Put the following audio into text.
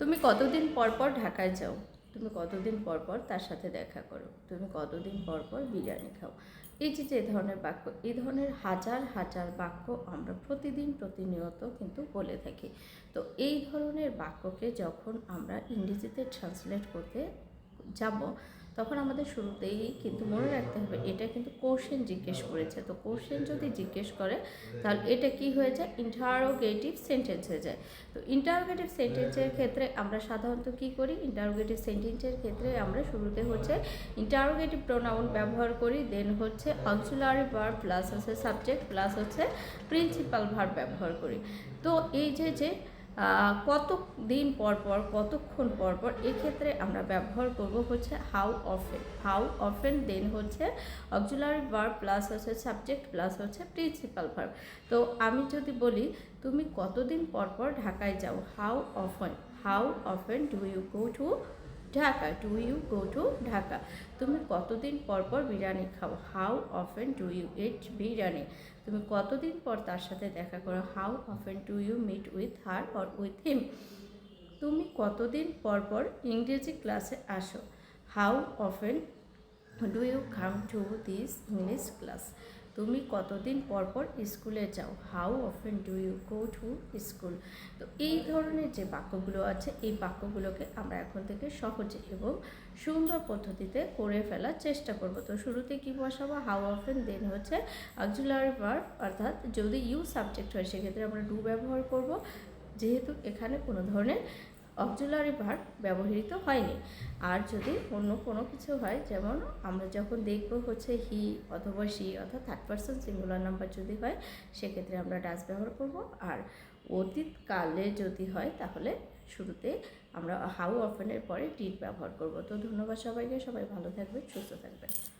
তুমি কতদিন পর পর ঢাকায় যাও? তুমি কতদিন পর পর তার সাথে দেখা করো? তুমি কতদিন পর পর বিরিয়ানি খাও? এই যে যে ধরনের বাক্য, এই ধরনের হাজার হাজার বাক্য আমরা প্রতিদিন প্রতিনিয়ত কিন্তু বলে থাকি। তো এই ধরনের বাক্যকে যখন আমরা ইংরেজিতে ট্রান্সলেট করতে যাব তখন আমাদের শুরুতেই কিন্তু মনে রাখতে হবে, এটা কিন্তু কোশ্চেন জিজ্ঞেস করেছে। তো কোশ্চেন যদি জিজ্ঞেস করে, তাহলে এটা কি হয়ে যায়? ইন্টারোগেটিভ সেন্টেন্স হয়ে যায়। তো ইন্টারোগেটিভ সেন্টেন্সের ক্ষেত্রে আমরা সাধারণত কি করি? ইন্টারোগেটিভ সেন্টেন্সের ক্ষেত্রে আমরা শুরুতে হচ্ছে ইন্টারোগেটিভ প্রোনাউন ব্যবহার করি দেন হচ্ছে অক্সিলারি ভার্ব প্লাস হচ্ছে সাবজেক্ট প্লাস হচ্ছে প্রিন্সিপাল ভার্ব ব্যবহার করি। তো এই যে যে কত দিন পর পর, কতক্ষণ পর পর এক্ষেত্রে আমরা ব্যবহার করব হচ্ছে how often how often then হচ্ছে অক্সিলারি ভার্ব প্লাস হচ্ছে সাবজেক্ট প্লাস হচ্ছে প্রিন্সিপাল ভার্ব তো আমি যদি বলি, তুমি কতদিন পর পর ঢাকায় যাও? How often how often do you go to Dhaka do you go to Dhaka? তুমি কতদিন পর পর বিরিয়ানি খাও? How often do you eat biryani? তুমি কতদিন পর তার সাথে দেখা করো? How often do you meet with her or with him তুমি কতদিন পর পর ইংরেজি ক্লাসে আসো? How often do you come to this English class তুমি কতদিন পর পর স্কুলে যাও? How often do you go to school তো এই ধরনের যে বাক্যগুলো আছে, এই বাক্যগুলোকে আমরা এখন থেকে সহজে এবং সুন্দর পদ্ধতিতে করে ফেলার চেষ্টা করব। তো শুরুতে কি বসাবো? হাউ অফেন দেন হচ্ছে অক্সিলারি ভার্ব অর্থাৎ যদি ইউ সাবজেক্ট হয়, সেক্ষেত্রে আমরা ডু ব্যবহার করব। যেহেতু এখানে কোনো ধরনের অক্সিলারি ভার্ব ব্যবহৃত হয়নি। আর যদি অন্য কোনো কিছু হয়, যেমন আমরা যখন দেখব হচ্ছে হি অথবা সি অর্থাৎ থার্ড পার্সন সিঙ্গুলার নাম্বার যদি হয়, সেক্ষেত্রে আমরা ডাস ব্যবহার করব। আর অতীতকালে যদি হয়, তাহলে শুরুতে আমরা হাউ অফেনের পরে ডিড ব্যবহার করব। তো ধন্যবাদ সবাইকে। সবাই ভালো থাকবেন, সুস্থ থাকবেন।